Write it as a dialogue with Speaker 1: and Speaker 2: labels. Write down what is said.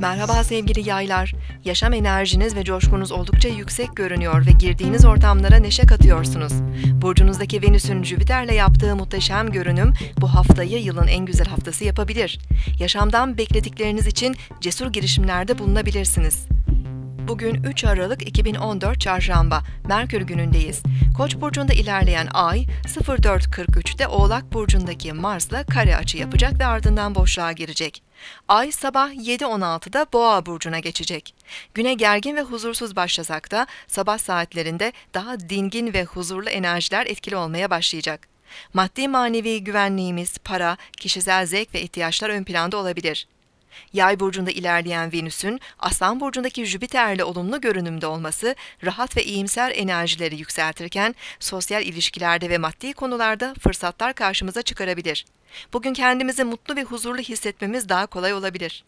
Speaker 1: Merhaba sevgili yaylar. Yaşam enerjiniz ve coşkunuz oldukça yüksek görünüyor ve girdiğiniz ortamlara neşe katıyorsunuz. Burcunuzdaki Venüs'ün Jüpiter'le yaptığı muhteşem görünüm bu haftayı yılın en güzel haftası yapabilir. Yaşamdan bekledikleriniz için cesur girişimlerde bulunabilirsiniz. Bugün 3 Aralık 2014 Çarşamba, Merkür günündeyiz. Koç burcunda ilerleyen Ay 04.43'te Oğlak burcundaki Mars'la kare açı yapacak ve ardından boşluğa girecek. Ay sabah 7.16'da Boğa burcuna geçecek. Güne gergin ve huzursuz başlasak da sabah saatlerinde daha dingin ve huzurlu enerjiler etkili olmaya başlayacak. Maddi manevi güvenliğimiz, para, kişisel zevk ve ihtiyaçlar ön planda olabilir. Yay burcunda ilerleyen Venüs'ün Aslan burcundaki Jüpiter'le olumlu görünümde olması rahat ve iyimser enerjileri yükseltirken sosyal ilişkilerde ve maddi konularda fırsatlar karşımıza çıkarabilir. Bugün kendimizi mutlu ve huzurlu hissetmemiz daha kolay olabilir.